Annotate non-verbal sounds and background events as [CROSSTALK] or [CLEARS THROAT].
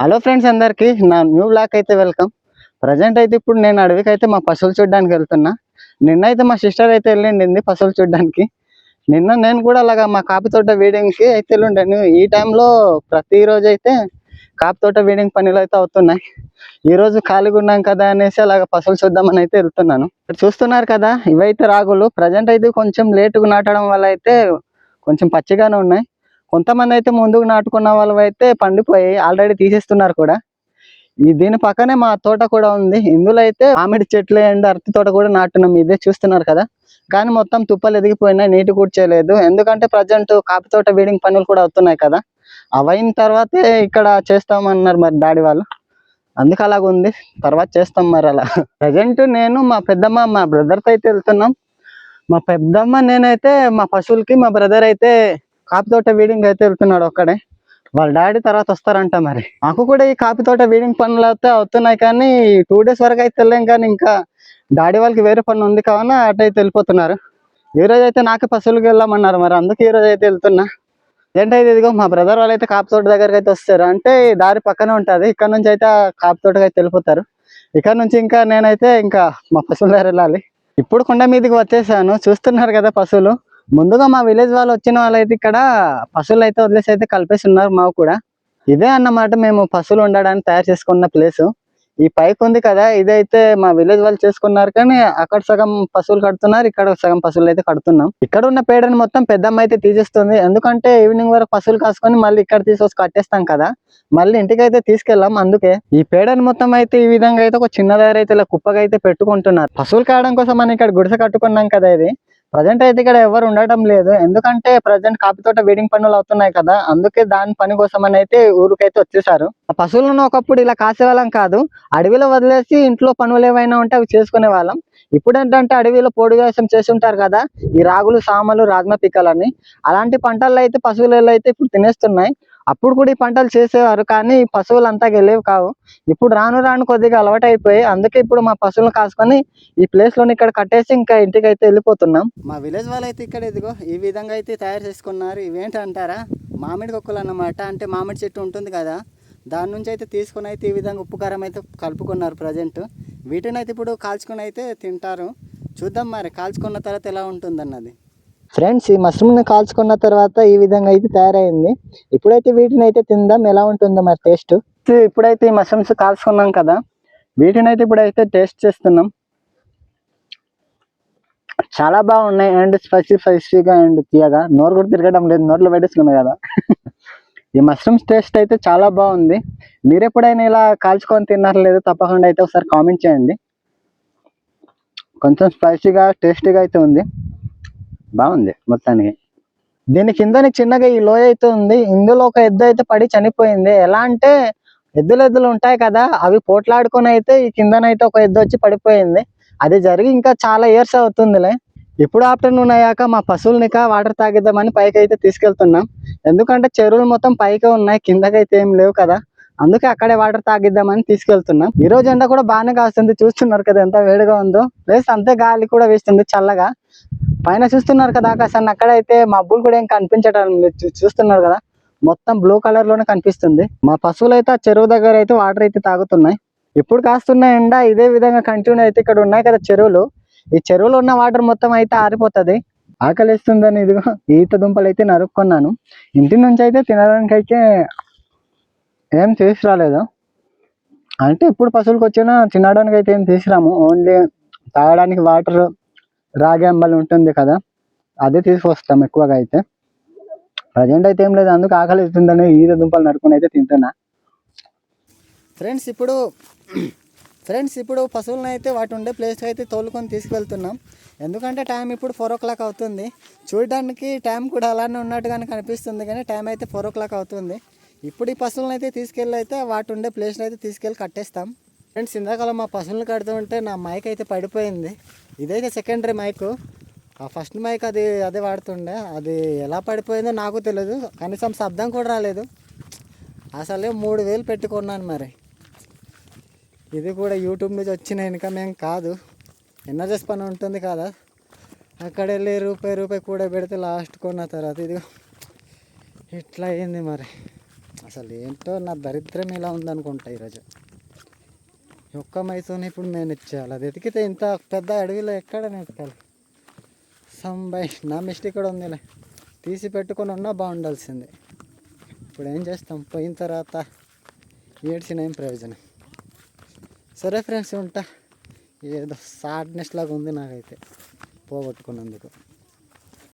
Hello friends అందరికి నా new black అయితే వెల్కమ్ ప్రజెంట్ అయితే ఇప్పుడు నేను అడవికి అయితే మా పశువులు చూడడానికి వెళ్తున్నా. నిన్న అయితే మా సిస్టర్ అయితే వెళ్ళిండింది పశువులు చూడడానికి. నిన్న నేను కూడా అలాగా మా కాపీ తోట వీడింగ్కి అయితే వెళ్ళుండాను. ఈ టైంలో ప్రతిరోజు అయితే కాపీ తోట వీడింగ్ పనులు అయితే అవుతున్నాయి. ఈ రోజు ఖాళీగా ఉన్నాం కదా అనేసి అలాగ పశువులు చూద్దామని అయితే వెళ్తున్నాను. ఇక్కడ చూస్తున్నారు కదా ఇవైతే రాగులు. ప్రజెంట్ అయితే కొంచెం లేటుగా నాటడం వల్ల అయితే కొంచెం పచ్చిగానే ఉన్నాయి. కొంతమంది అయితే ముందుకు నాటుకున్న వాళ్ళు అయితే పండిపోయి ఆల్రెడీ తీసేస్తున్నారు కూడా. ఈ దీని పక్కనే మా తోట కూడా ఉంది. ఇందులో అయితే మామిడి చెట్లు అండ్ అరటి తోట కూడా నాటున్నాం. ఇదే చూస్తున్నారు కదా. కానీ మొత్తం తుప్పలు ఎదిగిపోయినాయి నీటి కూర్చోలేదు. ఎందుకంటే ప్రజెంట్ కాపీ తోట వీడింగ్ పనులు కూడా అవుతున్నాయి కదా. అవైన తర్వాతే ఇక్కడ చేస్తామన్నారు మరి డాడీ వాళ్ళు. అందుకు అలాగ ఉంది. తర్వాత చేస్తాం మరి అలా. ప్రజెంట్ నేను మా పెద్దమ్మ మా బ్రదర్తో అయితే వెళ్తున్నాం. మా పెద్దమ్మ నేనైతే మా పశువులకి మా బ్రదర్ అయితే కాపీ తోట వీడింగ్ అయితే వెళ్తున్నాడు ఒక్కడే. వాళ్ళ డాడీ తర్వాత వస్తారంట మరి. మాకు కూడా ఈ కాపీ తోట వీడింగ్ పనులు అయితే అవుతున్నాయి కానీ టూ డేస్ వరకు అయితే వెళ్ళాం కానీ ఇంకా డాడీ వాళ్ళకి వేరే పని ఉంది కావున అటు అయితే వెళ్ళిపోతున్నారు. ఈ రోజు అయితే నాకు పశువులకు వెళ్ళామన్నారు మరి. అందుకే ఈ రోజు అయితే వెళ్తున్నా. ఏంటైతే ఇదిగో మా బ్రదర్ వాళ్ళు అయితే కాపీ తోట దగ్గరికి అయితే వస్తారు. అంటే దారి పక్కనే ఉంటుంది. ఇక్కడ నుంచి అయితే ఆ కాపీ తోటకి అయితే వెళ్ళిపోతారు. ఇక్కడ నుంచి ఇంకా నేనైతే ఇంకా మా పశువుల దగ్గర వెళ్ళాలి. ఇప్పుడు కొండ మీదకి వచ్చేసాను. చూస్తున్నారు కదా పశువులు. ముందుగా మా విలేజ్ వాళ్ళు వచ్చిన వాళ్ళైతే ఇక్కడ పశువులు అయితే వదిలేసి అయితే కలిపేసి ఉన్నారు మాకు కూడా. ఇదే అన్నమాట మేము పశువులు ఉండడానికి తయారు చేసుకున్న ప్లేస్. ఈ పైకి ఉంది కదా ఇదైతే మా విలేజ్ వాళ్ళు చేసుకున్నారు కానీ అక్కడ సగం పశువులు కడుతున్నారు ఇక్కడ సగం పశువులు అయితే కడుతున్నాం. ఇక్కడ ఉన్న పేడని మొత్తం పెద్దమ్మ అయితే తీసేస్తుంది. ఎందుకంటే ఈవినింగ్ వరకు పశువులు కాసుకొని మళ్ళీ ఇక్కడ తీసుకొచ్చి కట్టేస్తాం కదా. మళ్ళీ ఇంటికి అయితే తీసుకెళ్ళాం అందుకే. ఈ పేడని మొత్తం అయితే ఈ విధంగా అయితే ఒక చిన్న దగ్గర అయితే ఇలా కుప్పగా అయితే పెట్టుకుంటున్నారు. పశువులు కాయడం కోసం మనం ఇక్కడ గుడిసె కట్టుకున్నాం కదా ఇది. ప్రజెంట్ అయితే ఇక్కడ ఎవరు ఉండటం లేదు. ఎందుకంటే ప్రజెంట్ కాఫీ తోట వీడింగ్ పనులు అవుతున్నాయి కదా అందుకే దాని పని కోసం అని అయితే ఊరికైతే వచ్చేసారు. ఆ పశువులను ఒకప్పుడు ఇలా కాసేవాళ్ళం కాదు అడవిలో వదిలేసి ఇంట్లో పనులు ఏవైనా ఉంటే అవి చేసుకునే వాళ్ళం. ఇప్పుడు ఏంటంటే అడవిలో పోడు వ్యవసాయం చేసి ఉంటారు కదా ఈ రాగులు సామలు రాజ్మా పిక్కలని అలాంటి పంటల్లో అయితే పశువులలో అయితే ఇప్పుడు తినేస్తున్నాయి. అప్పుడు కూడా ఈ పంటలు చేసేవారు కానీ పశువులు అంతా కావు. ఇప్పుడు రాను రాను కొద్దిగా అలవాటు అయిపోయి అందుకే ఇప్పుడు మా పశువులను కాసుకొని ఈ ప్లేస్లోని ఇక్కడ కట్టేసి ఇంకా ఇంటికి అయితే వెళ్ళిపోతున్నాం. మా విలేజ్ వాళ్ళు అయితే ఇక్కడ ఇదిగో ఈ విధంగా అయితే తయారు చేసుకున్నారు. ఇవేంటి అంటారా మామిడి కొక్కులు అన్నమాట అంటే మామిడి చెట్టు ఉంటుంది కదా దాని నుంచి అయితే తీసుకుని అయితే ఈ విధంగా ఉప్పు కారం అయితే కలుపుకున్నారు ప్రజెంట్. వీటిని అయితే ఇప్పుడు కాల్చుకుని అయితే తింటారు. చూద్దాం మరి కాల్చుకున్న తర్వాత ఎలా ఉంటుంది అన్నది ఫ్రెండ్స్ ఈ మష్రూమ్ని కాల్చుకున్న తర్వాత ఈ విధంగా అయితే తయారైంది. ఇప్పుడైతే వీటిని అయితే తిందాం. ఎలా ఉంటుందో మరి టేస్ట్? ఇప్పుడైతే ఈ మష్రూమ్స్ కాల్చుకున్నాం కదా. వీటిని అయితే ఇప్పుడైతే టేస్ట్ చేస్తున్నాం. చాలా బాగున్నాయి. అండ్ స్పైసీ స్పైసీగా అండ్ తీయగా. నోరు కూడా తిరగడం లేదు. నోట్లో పెట్టేసుకున్నాయి కదా. [LAUGHS] ఈ మష్రూమ్స్ టేస్ట్ అయితే చాలా బాగుంది. మీరు ఎప్పుడైనా ఇలా కాల్చుకొని తిన్నారో లేదో తప్పకుండా అయితే ఒకసారి కామెంట్ చేయండి. కొంచెం స్పైసీగా టేస్టీగా అయితే ఉంది. బాగుంది మొత్తానికి. దీని కిందని చిన్నగా ఈ లోయ అయితే ఉంది. ఇందులో ఒక ఎద్దు అయితే పడి చనిపోయింది. ఎలా అంటే ఎద్దులు ఎద్దులు ఉంటాయి కదా అవి పోట్లాడుకొని అయితే ఈ కిందనైతే ఒక ఎద్దు వచ్చి పడిపోయింది. అది జరిగి ఇంకా చాలా ఇయర్స్ అవుతుందిలే. ఇప్పుడు ఆఫ్టర్నూన్ అయ్యాక మా పశువులనిక వాటర్ తాగిద్దామని పైకి అయితే తీసుకెళ్తున్నాం. ఎందుకంటే చెరువులు మొత్తం పైకే ఉన్నాయి కిందకైతే ఏం లేవు కదా. అందుకే అక్కడే వాటర్ తాగిద్దామని తీసుకెళ్తున్నాం. ఈ రోజు ఎండ కూడా బాగానే కాస్తుంది. చూస్తున్నారు కదా ఎంత వేడిగా ఉందో. ప్లస్ అంతే గాలి కూడా వేస్తుంది చల్లగా. పైన చూస్తున్నారు కదా ఆకాశాన్ని అక్కడైతే మబ్బులు కూడా ఏం కనిపించడం చూ- చూస్తున్నారు కదా మొత్తం బ్లూ కలర్లోనే కనిపిస్తుంది. మా పశువులు అయితే ఆ చెరువు దగ్గర అయితే వాటర్ అయితే తాగుతున్నాయి. ఇప్పుడు కాస్తున్న ఎండ ఇదే విధంగా కంటిన్యూ అయితే ఇక్కడ ఉన్నాయి కదా చెరువులు. ఈ చెరువులో ఉన్న వాటర్ మొత్తం అయితే ఆరిపోతుంది. ఆకలిస్తుందని ఇదిగో ఈత దుంపలు అయితే నరుక్కున్నాను. ఇంటి నుంచి అయితే తినడానికి అయితే ఏం తీసుకురాలేదు. అంటే ఇప్పుడు పశువులకు వచ్చినా తినడానికి అయితే ఏం తీసుకురాము. ఓన్లీ తాగడానికి వాటర్ రాగి అంబలి ఉంటుంది కదా అదే తీసుకొస్తాం ఎక్కువగా అయితే. ప్రజెంట్ అయితే ఏం లేదు అందుకు ఆకలి అవుతుందని ఈత దుంపలు నరుకుని అయితే తింటున్నా. ఫ్రెండ్స్ ఇప్పుడు [CLEARS THROAT] ఫ్రెండ్స్ ఇప్పుడు పశువులను అయితే వాటి ఉండే ప్లేస్కి అయితే తోలుకొని తీసుకెళ్తున్నాం. ఎందుకంటే టైం ఇప్పుడు ఫోర్ ఓ క్లాక్ అవుతుంది. చూడడానికి టైం కూడా అలానే ఉన్నట్టుగానే కనిపిస్తుంది కానీ టైం అయితే ఫోర్ ఓ క్లాక్ అవుతుంది. ఇప్పుడు ఈ పశువులను అయితే తీసుకెళ్ళి అయితే వాటి ఉండే ప్లేస్లో అయితే తీసుకెళ్ళి కట్టేస్తాం. ఫ్రెండ్స్ ఇందాక మా పశువులను కడుతుంటే నా మైక్ అయితే పడిపోయింది. ఇదైతే సెకండరీ మైక్ ఆ ఫస్ట్ మైక్ అది అదే వాడుతుండే. అది ఎలా పడిపోయిందో నాకు తెలియదు కనీసం శబ్దం కూడా రాలేదు. అసలే మూడు వేలు పెట్టుకున్నాను మరి. ఇది కూడా యూట్యూబ్ నుంచి వచ్చిన ఇన్కమ్ ఏం కాదు. ఎనర్జెస్ పని ఉంటుంది కదా. అక్కడ వెళ్ళి రూపాయి రూపాయి కూడా పెడితే లాస్ట్ కొన్న తర్వాత ఇది ఇట్లా అయింది మరి. అసలు ఏంటో నా దరిద్రం ఇలా ఉందనుకుంటా ఈరోజు. ఈ ఒక్క మైతోనే ఇప్పుడు నేను ఇచ్చేయాలి. అది ఎతికితే ఇంత పెద్ద అడవిలో ఎక్కడ నేను ఎతకాలి? సంబై నా మిస్టేక్ కూడా ఉందిలే. తీసి పెట్టుకొని ఉన్నా బాగుండాల్సింది. ఇప్పుడు ఏం చేస్తాం? పోయిన తర్వాత ఏడ్చిన ఏం ప్రయోజనం? సరే ఫ్రెండ్స్ ఉంటా. ఏదో సాడ్నెస్ లాగా ఉంది నాకైతే. పోగొట్టుకున్నందుకు.